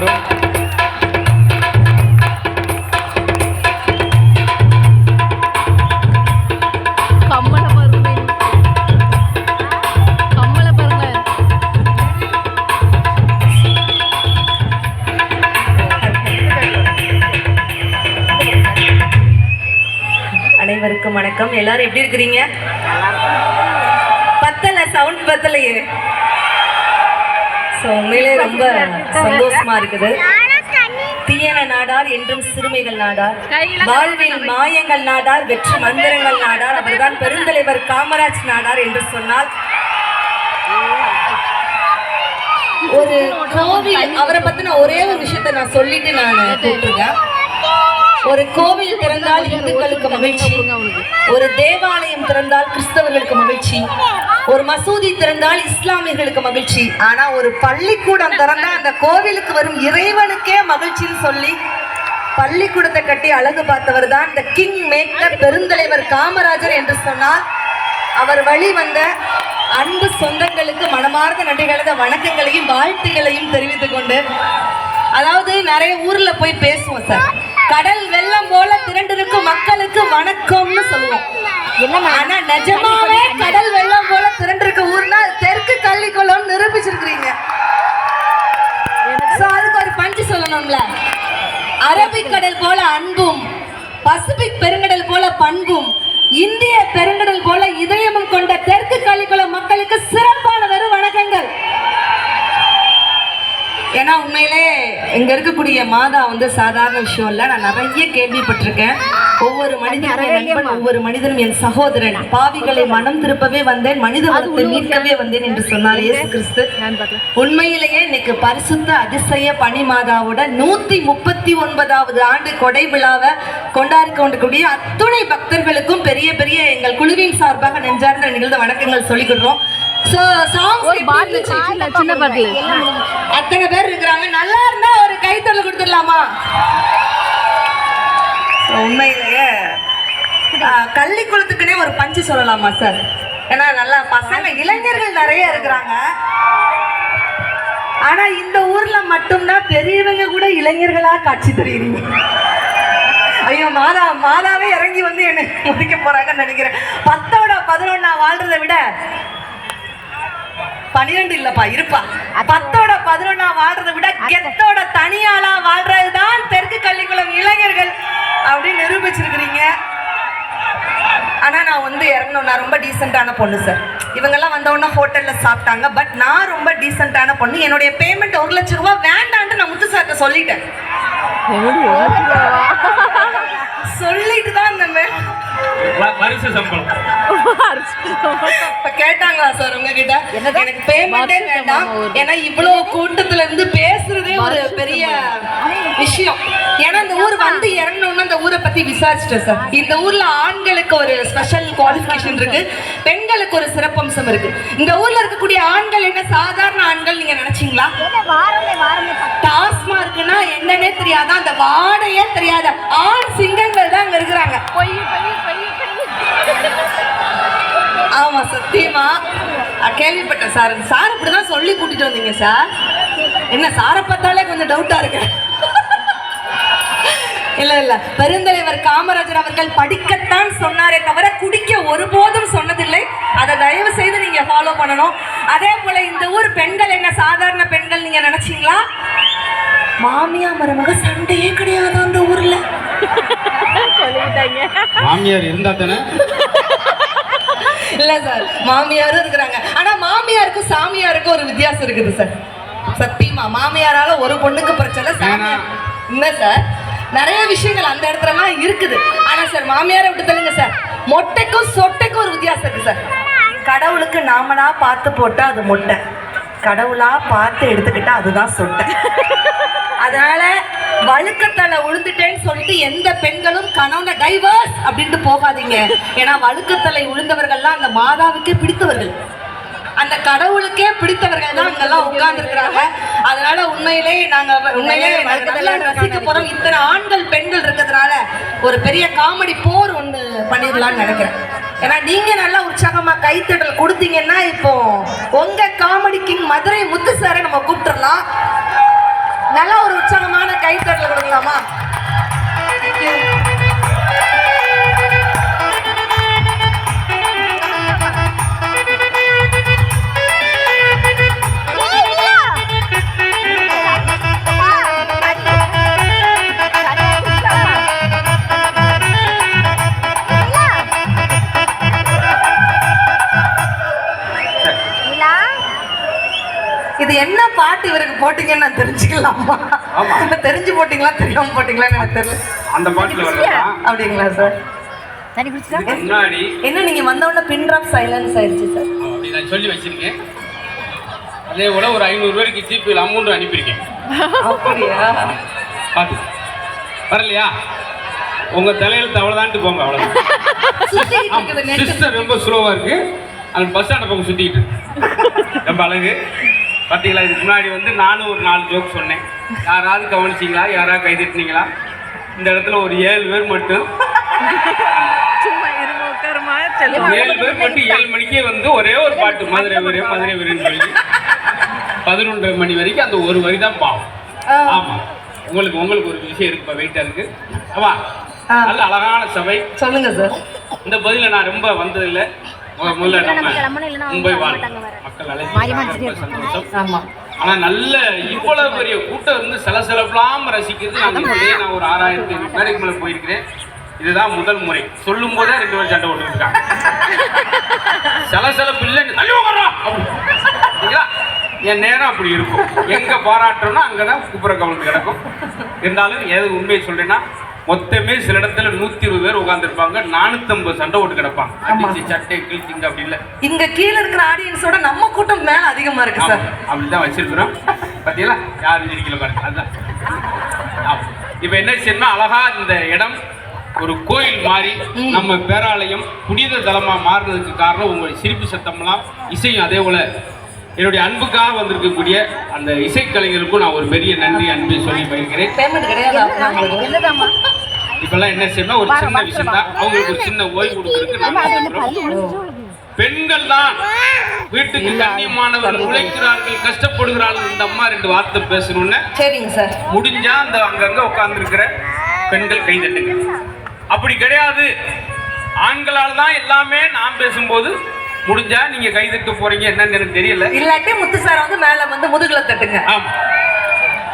வரவேற்கின்றோம் கம்மலை பாருங்க கம்மலை பாருங்க அனைவருக்கும் வணக்கம். எல்லாரும் எப்படி இருக்கிறீங்க? பத்தல சவுண்ட் பத்தலையே. ஸோ உண்மையிலே ரொம்ப சந்தோஷமா இருக்குது. தீயன நாடார் என்றும் சிறுமைகள் நாடார். வாழ்வில் மாயங்கள் நாடார் வெற்றி மந்திரங்கள் நாடார் அவர்தான் பெருந்தலைவர் காமராஜ் நாடார் என்று சொன்னால். ஒரு கோவில் அவரை பத்தின ஒரே ஒரு விஷயத்தை நான் சொல்லிட்டு நான் கூப்பிட்டுருக்கேன். ஒரு கோவில் திறந்தால் இந்துக்களுக்கு மகிழ்ச்சி. ஒரு தேவாலயம் திறந்தால் கிறிஸ்தவர்களுக்கு மகிழ்ச்சி. ஒரு மசூதி திறந்தால் இஸ்லாமியர்களுக்கு மகிழ்ச்சி. ஆனா ஒரு பள்ளிக்கூடம் திறந்தா அந்த கோவிலுக்கு வரும் இறைவனுக்கே மகிழ்ச்சின்னு சொல்லி பள்ளிக்கூடத்தை கட்டி அழகு பார்த்தவர் தான் இந்த கிங் மேக்கர் பெருந்தலைவர் காமராஜர் என்று சொன்னால் அவர் வழி வந்த அன்பு சொந்தங்களுக்கு மனமார்ந்த நன்றிகளத வணக்கங்களையும் வாழ்த்துகளையும் தெரிவித்துக் கொண்டு அதாவது நிறைய ஊர்ல போய் பேசுவோம் சார். கடல் போல திரண்டிருக்கும் மக்களுக்கு வணக்கம்னு சொல்லுவோம். ஆனா நிஜமாவே கடல் வெள்ளம் போல திரண்டிருக்க ஊர்னா தெற்கு கள்ளிக்குளம் நிரூபிச்சிருக்கிறீங்க. அதுக்கு ஒரு பஞ்சு சொல்லணும்ல. அரபிக்கடல் போல அன்பும் பசிபிக் பெருங்கடல் போல பண்பும் இந்திய பெருங்கடல் இங்க இருக்கக்கூடிய மாதா வந்து சாதாரண விஷயம் இல்ல. நான் நிறைய கேள்விப்பட்டிருக்கேன். ஒவ்வொரு மனிதனும் நண்பன் ஒவ்வொரு மனிதனும் என் சகோதரன். பாவிகளை மனம் திருப்பவே வந்தேன் மனித மீட்கவே வந்தேன் என்று சொன்னார் இயேசு கிறிஸ்து. உண்மையிலேயே இன்னைக்கு பரிசுத்த அதிசய பனி மாதாவோட நூத்தி முப்பத்தி ஒன்பதாவது ஆண்டு கொடை விழாவை கொண்டாடி கொண்டிருக்கூடிய அத்துணை பக்தர்களுக்கும் பெரிய பெரிய எங்கள் குழுவின் சார்பாக நெஞ்சார்ந்த நிகழ்ந்த வணக்கங்கள் சொல்லிக்கிறோம் சின்ன பாட்டில். அத்தனை பேர் இருக்கிறாங்க. நல்லா இருந்தா ஒரு கைத்தொழில் கொடுத்துடலாமா? உண்மையிலேயே ஆ, கள்ளிக்குளத்துக்குனே ஒரு பஞ்சு சொல்லலாமா சார் ஏன்னா நல்லா பசங்க இளைஞர்கள் நிறைய இருக்கிறாங்க. ஆனா இந்த ஊர்ல மட்டும்தான் பெரியவங்க கூட இளைஞர்களா காட்சி தெரியுறீங்க ஐயோ மாதா மாதாவே இறங்கி வந்து என்ன முடிக்க போறாங்கன்னு நினைக்கிறேன். பத்தோட பதினொன்னா வாழ்றதை விட பனிரெண்டு இல்லப்பா இருப்பா. பத்தோட பதினொன்னா வாழ்றதை விட கெத்தோட தனியாளா வாழ்றதுதான் தெற்கு கள்ளிக்குளம் இளைஞர்கள் அப்படின்னு நிரூபிச்சிருக்கிறீங்க. ஆனா நான் வந்து இறங்கணும் நான் ரொம்ப டீசெண்டான பொண்ணு சார் இவங்கெல்லாம் வந்தவொடனே ஹோட்டல்ல சாப்பிட்டாங்க. பட் நான் ரொம்ப டீசெண்டான பொண்ணு. என்னுடைய பேமெண்ட் ஒரு லட்சம் ரூபாய் வேண்டான்ட்டு நான் முத்து சார்ட்ட சொல்லிட்டேன். சொல்லிட்டு தான் இந்த வருஷ சம்பளம். இப்ப கேட்டாங்களா சார் உங்ககிட்ட? எனக்கு பேமெண்டே வேண்டாம். ஏன்னா இவ்வளவு கூட்டத்துல இருந்து பேசுறதே ஒரு பெரிய விஷயம். பத்தி விசாரிச்சிட்டேன் சார். இந்த ஊர்ல ஆண்களுக்கு ஒரு ஸ்பெஷல் குவாலிஃபிகேஷன் இருக்கு பெண்களுக்கு ஒரு சிறப்பம்சம் இருக்கு. இந்த ஊர்ல இருக்கக்கூடிய ஆண்கள் என்ன? சாதாரண ஆண்கள் நீங்க நினைச்சீங்களா? டாஸ்மார்க்னா என்னன்னே தெரியாத? அந்த வாடையே தெரியாத ஆண் சிங்கங்கள் தான் அங்க இருக்கிறாங்க. ஆமா சத்தியமா. கேள்விப்பட்டேன் சார். சார் இப்படிதான் சொல்லி கூட்டிட்டு வந்தீங்க சார். என்ன சாரை பார்த்தாலே கொஞ்சம் டவுட்டா இருக்கு. இல்ல இல்ல. பெருந்தலைவர் காமராஜர் அவர்கள் படிக்கத்தான் சொன்னாரே தவிர குடிக்க ஒருபோதும் சொன்னதில்லை. அதை தயவு செய்து நீங்க ஃபாலோ பண்ணணும். அதே போல இந்த ஊர் பெண்கள் என்ன? சாதாரண பெண்கள் நீங்க நினைச்சீங்களா? மாமியா மருமக சண்டையே கிடையாது அந்த ஊர்ல. சொல்லிவிட்டாங்க மாமியார் இருந்தா தானே? இல்ல சார். மாமியாரும் இருக்கிறாங்க. ஆனா மாமியாருக்கும் சாமியாருக்கும் ஒரு வித்தியாசம் இருக்குது சார். சத்தியமா மாமியாரால ஒரு பொண்ணுக்கு பிரச்சனை சாமியார் இல்ல சார்? நிறைய விஷயங்கள் அந்த இடத்துலலாம் இருக்குது. ஆனா சார் மாமியாரை விட்டு தள்ளுங்க சார். மொட்டைக்கும் சொட்டைக்கும் ஒரு வித்தியாசம் இருக்கு சார். கடவுளுக்கு நாமளா பார்த்து போட்டா அது மொட்டை. கடவுளா பார்த்து எடுத்துக்கிட்டா அதுதான் சொட்டை. அதனால வழுக்கத்தலை உழுந்துட்டேன்னு சொல்லிட்டு எந்த பெண்களும் கணவன டைவர்ஸ் அப்படின்ட்டு போகாதீங்க. ஏன்னா வழுக்கத்தலை உழுந்தவர்கள்லாம் அந்த மாதாவுக்கே பிடித்தவர்கள். அந்த கடவுளுக்கே பிடித்தவர்கள் தான் அங்கெல்லாம் உட்கார்ந்து இருக்கிறாங்க அதனால உண்மையிலே நாங்க உண்மையிலே ரசிக்க போறோம். இத்தனை ஆண்கள் பெண்கள் இருக்கிறதுனால ஒரு பெரிய காமெடி போர் ஒண்ணு பண்ணிடலாம்னு நினைக்கிறேன். ஏன்னா நீங்க நல்லா உற்சாகமா கைத்தட்டல் கொடுத்தீங்கன்னா இப்போ உங்க காமெடி கிங் மதுரை முத்து சாரை நம்ம கூப்பிட்டுறலாம். நல்லா ஒரு உற்சாகமான கைத்தட்டல் கொடுக்கலாமா? போட்டீங்கன்னு நான் தெரிஞ்சுக்கலாமா? தெரிஞ்சு போட்டீங்களா தெரியாம போட்டீங்களான்னு எனக்கு தெரியல. அந்த பாட்டுல அப்படிங்களா சார்? என்ன நீங்க வந்த உடனே பின் ட்ராப் சைலன்ஸ் ஆயிடுச்சு சார். அப்படி நான் சொல்லி வச்சிருக்கேன். அதே போல ஒரு ஐநூறு பேருக்கு ஜிபேல அமௌண்ட் அனுப்பியிருக்கேன். அப்படியா? வரலையா? உங்க தலையில தவளைதான்ட்டு போங்க அவ்வளவுதான். சுத்திட்டு இருக்குது நெட்டு. சிஸ்டர் ரொம்ப ஸ்லோவா இருக்கு. அந்த பஸ் ஸ்டாண்ட் பக்கம் சுத்திட்டு இருக்கு. ரொம்ப அழகு. பார்த்தீங்களா இதுக்கு முன்னாடி வந்து நானும் ஒரு நாலு ஜோக் சொன்னேன். யாராவது கவனிச்சிங்களா? யாராவது கைதட்டினீங்களா இந்த இடத்துல ஒரு ஏழு பேர் மட்டும். ஏழு பேர் மட்டும் ஏழு மணிக்கே வந்து ஒரே ஒரு பாட்டு மதுரை வீரே மதுரை வீரன்னு சொல்லி. பதினொன்றரை மணி வரைக்கும் அந்த ஒரு வரி தான் பாவம். ஆ. ஆமா. உங்களுக்கு உங்களுக்கு ஒரு விஷயம் இருக்குப்பா வெயிட்டா இருக்கு. ஆமா. நல்ல அழகான சபை. சொல்லுங்க சார் இந்த பதில நான் ரொம்ப வந்ததில்லை. முதல்ல நம்ம மும்பை வாழ். மக்கள் சந்தோஷம். ஆனா நல்ல இவ்வளவு பெரிய கூட்டம் வந்து சலசலப்பலாம ரசிக்கிறது நான் நான் ஒரு ஆறாயிரத்தி ஐநூறு மேடைக்கு மேல போயிருக்கிறேன். இதுதான் முதல் முறை. சொல்லும் போதே ரெண்டு பேரும் சண்டை போட்டு இருக்காங்க. சலசலப்பு இல்லைன்னு தள்ளி. சரிங்களா? என் நேரம் அப்படி இருக்கும். எங்க பாராட்டுறோம்னா அங்கதான் குப்புற கவனித்து கிடக்கும். இருந்தாலும் எது உண்மையை சொல்றேன்னா மொத்தமே சில இடத்துல நூத்தி இருபது பேர் உட்காந்துருப்பாங்க நானூத்தம்பது சண்டை போட்டு கிடப்பாங்க. அடிச்சு சட்டை கிழிச்சிங்க அப்படி இல்லை. இங்க கீழ இருக்கிற ஆடியன்ஸோட நம்ம கூட்டம் மேல அதிகமா இருக்கு சார். அப்படிதான் வச்சிருக்கிறோம். பாத்தீங்களா? யாரும் சிரிக்கல பாருங்க. அதுதான். இப்ப என்ன செய்யணும்னா அழகா இந்த இடம் ஒரு கோயில் மாதிரி நம்ம பேராலயம் புனித தலமா மாறுனதுக்கு காரணம் உங்களுடைய சிரிப்பு சத்தம்லாம் இசையும் அதே போல என்னுடைய அன்புக்காக வந்திருக்கக்கூடிய அந்த இசைக்கலைஞருக்கும் நான் ஒரு பெரிய நன்றி அன்பை சொல்லி பயிர்கிறேன் இப்பெல்லாம் என்ன செய்யணும் ஒரு சின்ன விஷயம் தான் அவங்களுக்கு ஒரு சின்ன ஓய்வு கொடுக்கறதுக்கு நாம வந்திருக்கிறோம். பெண்கள் தான் வீட்டுக்கு கண்ணியமானவர்கள் உழைக்கிறார்கள் கஷ்டப்படுகிறார்கள் இந்த அம்மா ரெண்டு வார்த்தை பேசணும்னு. சரிங்க சார். முடிஞ்சா அந்த அங்கங்க உட்கார்ந்துருக்கிற பெண்கள் கை தட்டுங்க. அப்படி கிடையாது. ஆண்களால் தான் எல்லாமே நான் பேசும்போது முடிஞ்சா நீங்க கை தட்ட போறீங்க என்னன்னு எனக்கு தெரியல. இல்லாட்டி முத்து சார் வந்து மேல வந்து முதுகுல தட்டுங்க. ஆமா.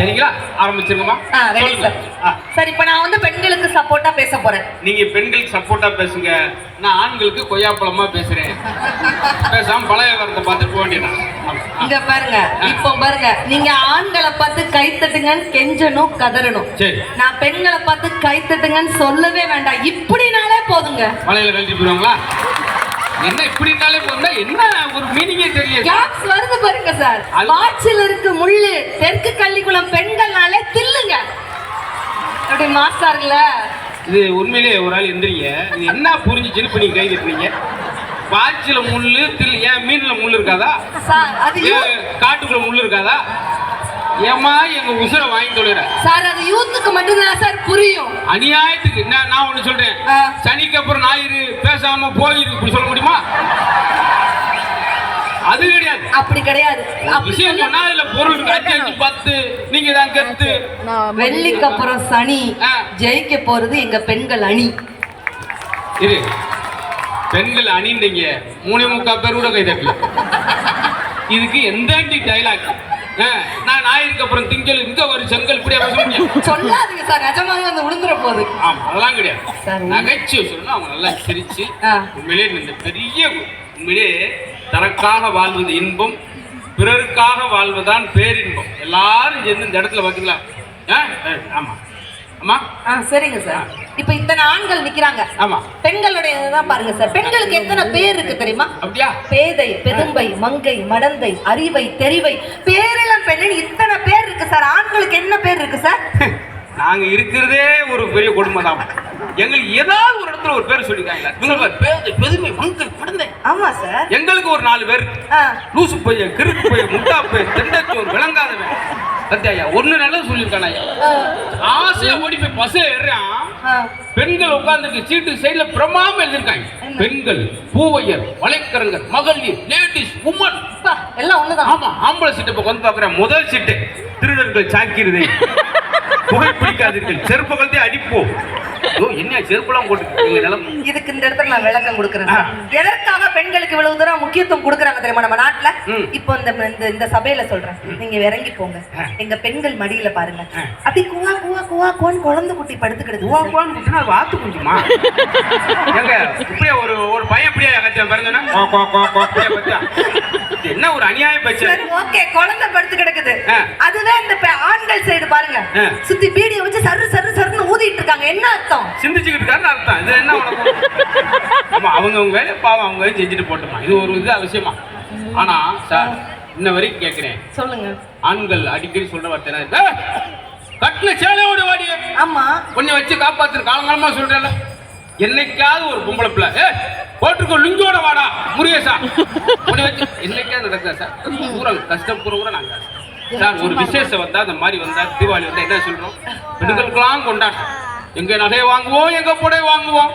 சரிங்களா? ஆரம்பிச்சிருங்கம்மா. ஆ ரெடி சொல்லுங்க. சார் இப்போ நான் வந்து பெண்களுக்கு சப்போர்ட்டா பேச போறேன். நீங்க பெண்களுக்கு சப்போர்ட்டா பேசுங்க. நான் ஆண்களுக்கு கொய்யாப்பழமா பேசுறேன். பேசாம பழைய வரத்தை பார்த்துட்டு போக வேண்டியதான் இங்க பாருங்க. இப்போ பாருங்க. நீங்க ஆண்களை பார்த்து கை தட்டுங்கன்னு கெஞ்சணும் கதறணும். சரி. நான் பெண்களை பார்த்து கை தட்டுங்கன்னு சொல்லவே வேண்டாம். இப்படினாலே போதுங்க. மலையில கழிச்சு போயிருவாங்களா என்ன இப்படினாலே போந்தா என்ன ஒரு மீனிங்கே தெரியல. கேப்ஸ் வருது பாருங்க சார் வாட்சில் இருக்கு முள்ளு தெற்கு கள்ளிக்குளம் பெண்கள்னாலே தில்லுங்க. அப்படி மாஸ்டர்ல. இது உண்மையிலே ஒரு ஆள் எந்திரிங்க. இது என்ன புரிஞ்சுச்சுன்னு இப்ப நீங்க கை தட்டுறீங்க? வாட்சில முள்ளு தில் ஏன் மீன்ல முள்ளு இருக்காதா? சார் அது காட்டுக்குள்ள முள்ளு இருக்காதா? ஏமா எங்க உசுரை வாங்கி தொழுற? சார் அது யூத்துக்கு மட்டும்தான் சார் புரியும். அநியாயத்துக்கு நான் நான் ஒண்ணு சொல்றேன். சனிக்கு அப்புறம் ஞாயிறு பேசாம போயிரு இப்படி சொல்ல முடியுமா? அது கிடையாது. அப்படி கிடையாது. விஷயம் சொன்னா இதுல பொருள் அஞ்சு பத்து நீங்க தான் கத்து. நான் வெள்ளிக்கு அப்புறம் சனி. ஜெயிக்க போறது எங்க பெண்கள் அணி. இரு. பெண்கள் அணிந்தீங்க மூணே முக்கால் பேர் கூட கை தட்டல. இதுக்கு எந்த டைலாக் நான் ஞாயிறுக்கு அப்புறம் திங்கள் இங்க ஒரு செங்கல் முடியும் சொல்லாதீங்க சார் நிஜமாவே வந்து விழுந்துற போகுது. ஆமா அதெல்லாம் கிடையாது. நகைச்சுவை சொல்லணும் அவங்க நல்லா சிரிச்சு. உண்மையிலே இந்த பெரிய உண்மையிலே தனக்காக வாழ்வது இன்பம் பிறருக்காக வாழ்வதுதான் பேரின்பம். எல்லாரும் சேர்ந்து இந்த இடத்துல பார்த்தீங்களா ஆமா. ஆமா. ஆ சரிங்க சார் இப்போ இத்தனை ஆண்கள் நிக்கிறாங்க. ஆமா. பெண்களுடைய இதுதான் பாருங்க சார் பெண்களுக்கு எத்தனை பேர் இருக்கு தெரியுமா? அப்படியா? பேதை பெரும்பை மங்கை மடந்தை அறிவை தெரிவை. பேரிளம் பெண்ணின் இத்தனை பேர் இருக்கு சார் ஆண்களுக்கு என்ன பேர் இருக்கு சார் நாங்க இருக்கிறதே ஒரு பெரிய குடும்பம் தான். எங்களுக்கு ஏதாவது ஒரு இடத்துல ஒரு பேர் சொல்லிருக்காங்களா இவங்க பாரு, பேதை பெருமை மங்கள் குழந்தை ஆமா சார் எங்களுக்கு ஒரு நாலு பேர் லூசு பையன் கிறுக்கு பையன் முட்டா பையன் தெண்டச்சோர் விளங்காதவன். சத்யா ஒண்ணு நல்லது சொல்லியிருக்கான? ஐயா ஆசையா ஓடி போய் பஸ்ஸில் ஏறுறான். ஆ. பெண்கள் உட்கார்ந்துட்டு சீட்டு சைடுல பிரமாம எழுதிருக்காங்க பெண்கள் பூவையர் வலைக்கரங்கர் மகளிர் லேடிஸ் உமன் எல்லாம் ஒண்ணுதான். ஆமா ஆம்பளை சீட்டை இப்போ வந்து பாக்குறேன் முதல் சீட்டு. திருடர்கள் சாக்கிறதை புகைப்பிடிக்காதீர்கள். செருப்பு கழுத்தை அடிப்போம். ஐயோ, என்ன செருப்புலாம் போட்டு இதுக்கு இந்த இடத்துல நான் விளக்கம் கொடுக்குறேன். எதற்காக பெண்களுக்கு இவ்வளவு தூரம் முக்கியத்துவம் கொடுக்குறாங்க தெரியுமா நம்ம நாட்டுல. இப்போ இந்த இந்த இந்த சபையில சொல்றேன். நீங்க இறங்கி போங்க. எங்க பெண்கள் மடியில பாருங்க. அப்படி குவா குவா குவா குவான்னு குழந்தை குட்டி படுத்துக்கிடுது. உவா உவான்னு குத்துனா அது வாத்து குஞ்சுமா? எங்க இப்படியே ஒரு ஒரு பையன் இப்படியே கச்சா என்ன ஒரு அநியாய பச்சை? சரி ஓகே குழந்தை படுத்து கிடக்குது. அதுவே இந்த ஆண்கள் சைடு பாருங்க. சுத்தி பீடியை வச்சு சரு சரு சருன்னு ஊதிட்டு இருக்காங்க. என்ன அர்த்தம்? சிந்திச்சுக்கிட்டு இருக்காருன்னு அர்த்தம். இது என்ன உனக்கு அவங்க அவங்க வேலையை பாவம் அவங்க செஞ்சுட்டு போட்டுமா இது ஒரு இது அவசியமா? ஆனா சார் இன்ன வரைக்கும் கேட்கிறேன் சொல்லுங்க. ஆண்கள் அடிக்கடி சொல்ற வார்த்தை என்ன? "ஏய், கட்டின சேலையோட வாடி. ஆமா. உன்னை வச்சு காப்பாத்துற காலங்காலமா சொல்றேன்ல. என்னைக்காவது ஒரு பொம்பளை பிள்ளை. ஏ போட்டிருக்கோ வாடா முருகேசா. உன்னை நடக்குதா சார். பூரா கஷ்டம் கூட கூட நாங்க. சார் ஒரு விசேஷம் வந்தா அந்த மாதிரி வந்தா தீபாவளி வந்தா என்ன சொல்றோம்? பெண்களுக்கெல்லாம் கொண்டாட்டம். எங்க நகையை வாங்குவோம் எங்க புடவை வாங்குவோம்.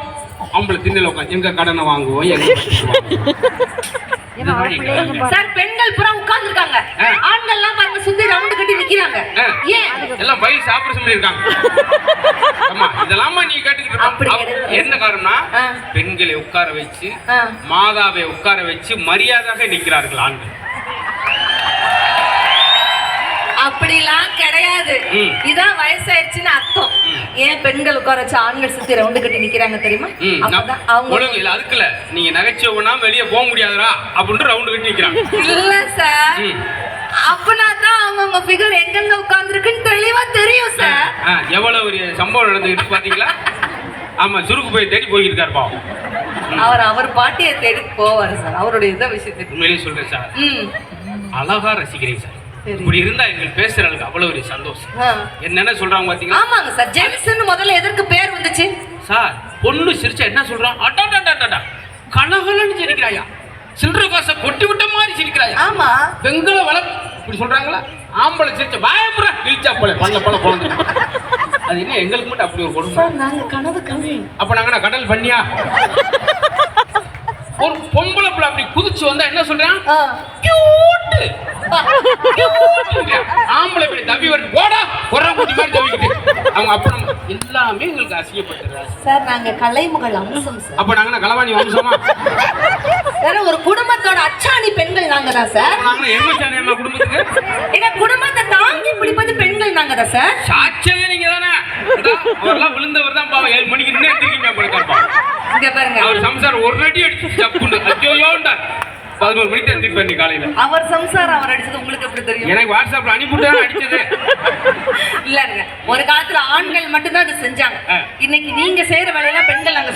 ஆம்பளை திண்ணில உட்காந்து எங்க கடனை வாங்குவோம் எங்க. சார் பெண்கள் புறா உட்கார்ந்து இருக்காங்க ஆ. ஆண்கள்லாம் பாருங்க சுத்தி ரவுண்டு கட்டி நிக்கிறாங்க. ஏன் எல்லாம் பைல்ஸ் ஆபரேஷன் பண்ணிருக்காங்க ஆமா இதெல்லாமா நீ கேட்டுக்கிட்டு. என்ன காரணம்னா. பெண்களை உட்கார வச்சு. மாதாவை உட்கார வச்சு மரியாதையாக நிற்கிறார்கள் ஆண்கள் கிடையாது ம். இதான் வயசாயிருச்சுன்னு அர்த்தம். ஏன் பெண்கள் உட்கார வச்சு ஆண்கள் சுத்தி ரவுண்டு கட்டி நிக்கிறாங்க தெரியுமா? அப்பதான் அவங்க இல்ல அதுக்குல நீங்க நகைச்சுவைனா வெளியே போக முடியாதுடா அப்படின்னு ரவுண்டு கட்டி நிக்கிறாங்க. இல்ல சார். அப்பனா தான் அவங்கவுங்க ஃபிகர் எங்கெங்க உட்கார்ந்துருக்குன்னு தெளிவா தெரியும் சார். எவ்வளவு ஒரு சம்பவம் நடந்துகிட்டு பாத்தீங்களா? ஆமா சுருக்கு போய் தேடி போயிருக்காரு பாவம். அவர் அவர் பாட்டியை தேடி போவாரு சார். அவருடைய இதை விஷயத்துக்கு. உண்மையிலேயே சொல்றேன் சார். ம். அழகா ரசிக்கிறேன் சரி. இப்படி இருந்தா எங்களுக்கு பேசுறதுக்கு அவ்வளவு ஒரு சந்தோஷம். என்னென்ன சொல்றாங்க பாத்தீங்களா? ஆமாங்க சார். ஜென்ஸ்னு முதல்ல எதற்கு பேர் வந்துச்சு? சார் பொண்ணு சிரிச்சா என்ன சொல்றான்? அட்டாடாடாடா கலகலன்னு சிரிக்கிறாயா? சில்லற காசை கொட்டி விட்ட மாதிரி சிரிக்கிறாயா? ஆமா. பெண்களை வள இப்படி சொல்றாங்களா? ஆம்பளை சிரிச்ச பயப்புற. இழிச்சா போல பல்ல பல குழந்தை. அது என்ன எங்களுக்கு மட்டும் அப்படி ஒரு கொடுமை நாங்க கனவு கனவு அப்ப நாங்க கடல் பண்ணியா? ஒரு பொம்பளை பிள்ளை அப்படி குதிச்சு வந்தா என்ன சொல்றான்? ஆம்பளை இப்படி தவி வருது போடா குறை குட்டி மாதிரி தவிக்கிட்டு அவங்க அப்புறம் எல்லாமே எங்களுக்கு அசிங்கப்பட்டுறாங்க சார் நாங்க கலைமகள் அம்சம் சார். அப்ப நாங்க களவாணி வம்சமா? வேற ஒரு குடும்பத்தோட அச்சாணி பெண்கள் நாங்க தான் சார். அப்ப நாங்க என்ன சேனல் குடும்பத்துக்கு? எங்க குடும்பத்தை தாங்கி பிடிப்பது பெண்கள் நாங்க தான் சார். சாட்சியமே நீங்க தானே? அவரெல்லாம் விழுந்தவர் தான் பாவம். ஏழு மணிக்கு இன்னும் எந்திரிக்க போயிருக்காருப்பா இங்க பாருங்க. அவர் சம்சாரம் ஒரு அடி அடிச்சு சப்புண்டு ஐயோயோண்டா. பதினோரு மணிக்கு தான் நீ காலையில. அவர் சம்சாரம் அவர் அடிச்சது உங்களுக்கு எப்படி தெரியும்? எனக்கு வாட்ஸ்அப்ல அனுப்பிவிட்டு அடிச்சது. இல்லங்க ஒரு காலத்துல ஆண்கள் மட்டும்தான் அதை செஞ்சாங்க. இன்னைக்கு நீங்க செய்யற வேலையெல்லாம் பெண்கள் நாங்க செய்ய